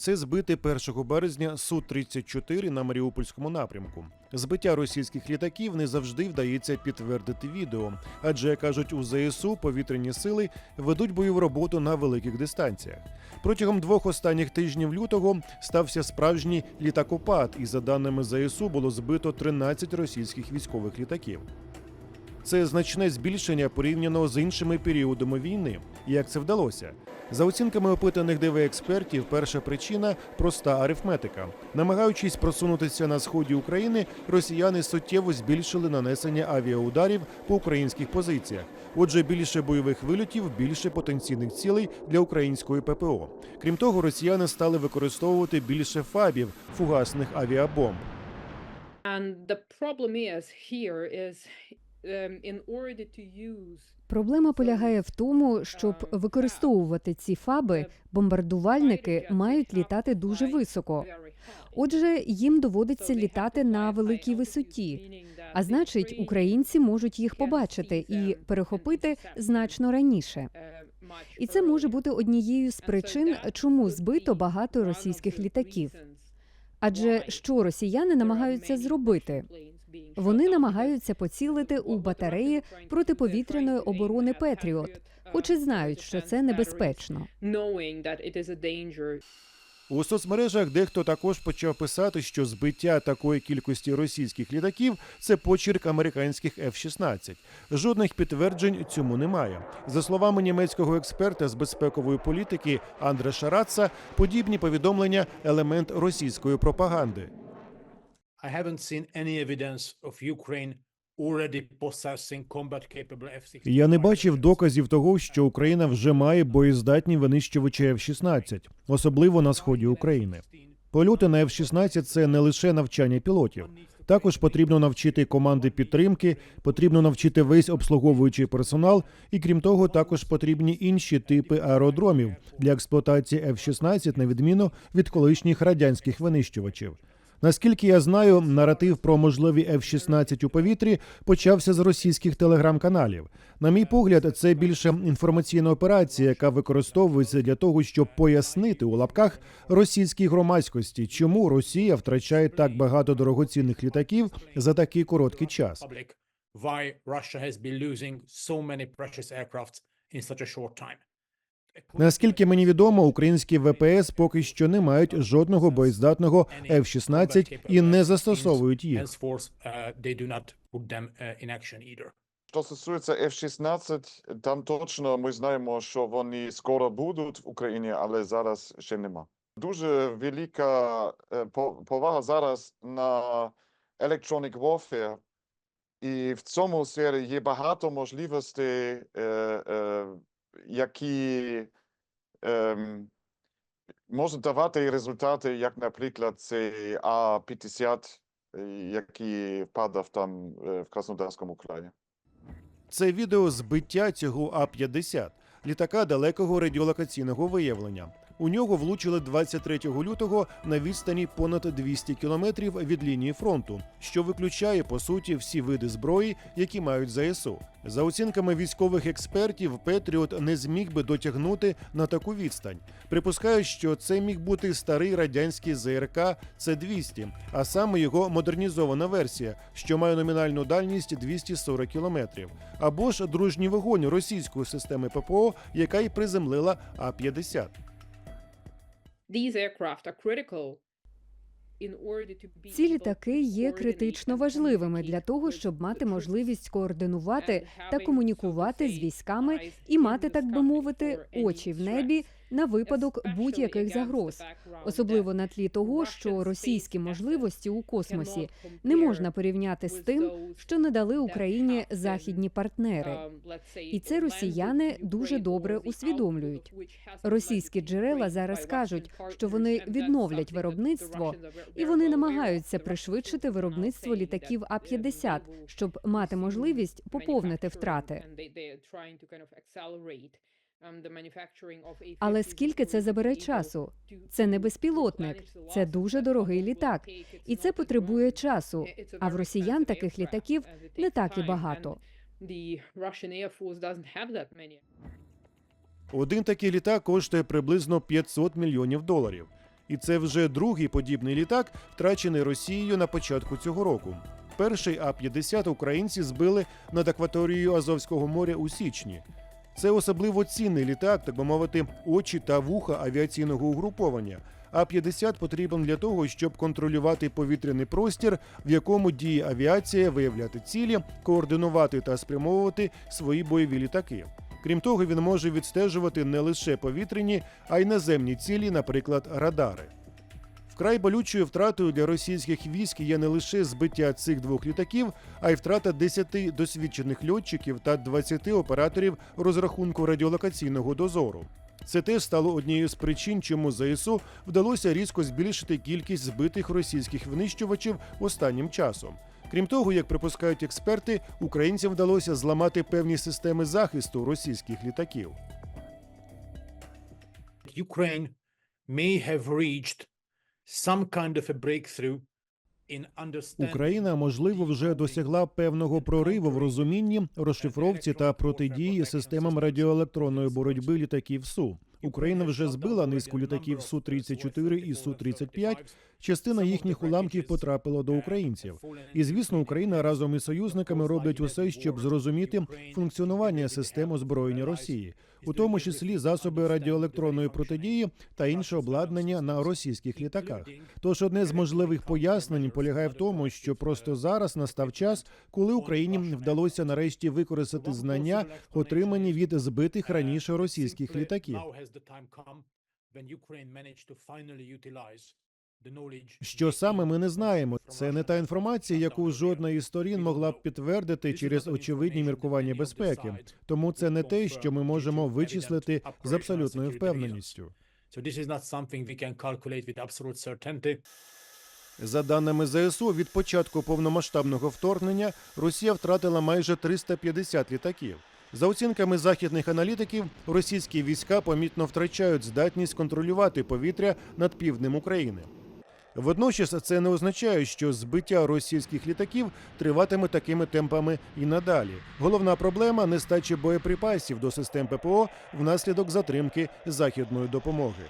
Це збитий 1 березня Су-34 на Маріупольському напрямку. Збиття російських літаків не завжди вдається підтвердити відео, адже кажуть у ЗСУ, повітряні сили ведуть бойову роботу на великих дистанціях. Протягом двох останніх тижнів лютого стався справжній літакопад, і за даними ЗСУ було збито 13 російських військових літаків. Це значне збільшення порівняно з іншими періодами війни. Як це вдалося? За оцінками опитаних ДВ експертів, перша причина проста арифметика. Намагаючись просунутися на сході України, росіяни суттєво збільшили нанесення авіаударів по українських позиціях. Отже, більше бойових вильотів, більше потенційних цілей для української ППО. Крім того, росіяни стали використовувати більше фабів фугасних авіабомб. Use Проблема полягає в тому, щоб використовувати ці фаби, бомбардувальники мають літати дуже високо. Отже, їм доводиться літати на великій висоті. А значить, українці можуть їх побачити і перехопити значно раніше. І це може бути однією з причин, чому збито багато російських літаків. Адже що росіяни намагаються зробити? Вони намагаються поцілити у батареї протиповітряної оборони Петріот, хоч і знають, що це небезпечно. У соцмережах дехто також почав писати, що збиття такої кількості російських літаків це почерк американських F-16. Жодних підтверджень цьому немає. За словами німецького експерта з безпекової політики Андре Шараца, подібні повідомлення елемент російської пропаганди. I haven't seen any evidence of Ukraine already possessing combat-capable F-16. Я не бачив доказів того, що Україна вже має боєздатні винищувачі F-16, особливо на сході України. Польоти на F-16 – це не лише навчання пілотів. Також потрібно навчити команди підтримки, потрібно навчити весь обслуговуючий персонал, і крім того, також потрібні інші типи аеродромів для експлуатації F-16, на відміну від колишніх радянських винищувачів. Наскільки я знаю, наратив про можливі F-16 у повітрі почався з російських телеграм-каналів. На мій погляд, це більше інформаційна операція, яка використовується для того, щоб пояснити у лапках російській громадськості, чому Росія втрачає так багато дорогоцінних літаків за такий короткий час. Why Russia has been losing so many precious aircrafts in such a short time. Наскільки мені відомо, українські ВПС поки що не мають жодного боєздатного F-16 і не застосовують їх. Uh, uh. Що стосується F-16, там точно ми знаємо, що вони скоро будуть в Україні, але зараз ще нема. Дуже велика е, по- повага зараз на electronic warfare, і в цьому сфері є багато можливостей, е, е, які ем, можуть давати результати, як, наприклад, цей А-50, е, який впадав там е, в Краснодарському краї. Це відео збиття цього А-50 літака далекого радіолокаційного виявлення. У нього влучили 23 лютого на відстані понад 200 кілометрів від лінії фронту, що виключає по суті всі види зброї, які мають ЗСУ. За оцінками військових експертів, Петріот не зміг би дотягнути на таку відстань. Припускають, що це міг бути старий радянський ЗРК С-200, а саме його модернізована версія, що має номінальну дальність 240 кілометрів, або ж дружній вогонь російської системи ППО, яка й приземлила А 50 ці літаки є критично важливими для того, щоб мати можливість координувати та комунікувати з військами і мати, так би мовити, очі в небі на випадок будь-яких загроз, особливо на тлі того, що російські можливості у космосі не можна порівняти з тим, що надали that Україні західні партнери. І це росіяни дуже добре усвідомлюють. Російські джерела зараз кажуть, що вони відновлять виробництво, і вони намагаються пришвидшити виробництво літаків uh, А-50, щоб мати можливість поповнити втрати. A-50 Але скільки це забере часу? Це не безпілотник, це дуже дорогий літак, і це потребує часу. А в росіян таких літаків не так і багато. Один такий літак коштує приблизно 500 мільйонів доларів. І це вже другий подібний літак, втрачений Росією на початку цього року. Перший А-50 українці збили над акваторією Азовського моря у січні. Це особливо цінний літак, так би мовити, очі та вуха авіаційного угруповання. А-50 потрібен для того, щоб контролювати повітряний простір, в якому діє авіація, виявляти цілі, координувати та спрямовувати свої бойові літаки. Крім того, він може відстежувати не лише повітряні, а й наземні цілі, наприклад, радари. Вкрай болючою втратою для російських військ є не лише збиття цих двох літаків, а й втрата 10 досвідчених льотчиків та 20 операторів розрахунку радіолокаційного дозору. Це теж стало однією з причин, чому ЗСУ вдалося різко збільшити кількість збитих російських винищувачів останнім часом. Крім того, як припускають експерти, українцям вдалося зламати певні системи захисту російських літаків. Ukraine may have reached Україна, можливо, вже досягла певного прориву в розумінні, розшифровці та протидії системам радіоелектронної боротьби літаків СУ. Україна вже збила низку літаків су 34 і су 35 Частина їхніх уламків потрапила до українців. І звісно, Україна разом із союзниками роблять усе, щоб зрозуміти функціонування систем озброєння Росії, у тому числі засоби радіоелектронної протидії та інше обладнання на російських літаках. Тож одне з можливих пояснень полягає в тому, що просто зараз настав час, коли Україні вдалося нарешті використати знання, отримані від збитих раніше російських літаків. Що саме ми не знаємо. Це не та інформація, яку жодна із сторін могла б підтвердити через очевидні міркування безпеки. Тому це не те, що ми можемо вичислити з абсолютною впевненістю. За даними ЗСУ, від початку повномасштабного вторгнення Росія втратила майже 350 літаків. За оцінками західних аналітиків, російські війська помітно втрачають здатність контролювати повітря над півднем України. Водночас це не означає, що збиття російських літаків триватиме такими темпами і надалі. Головна проблема нестачі боєприпасів до систем ППО внаслідок затримки західної допомоги.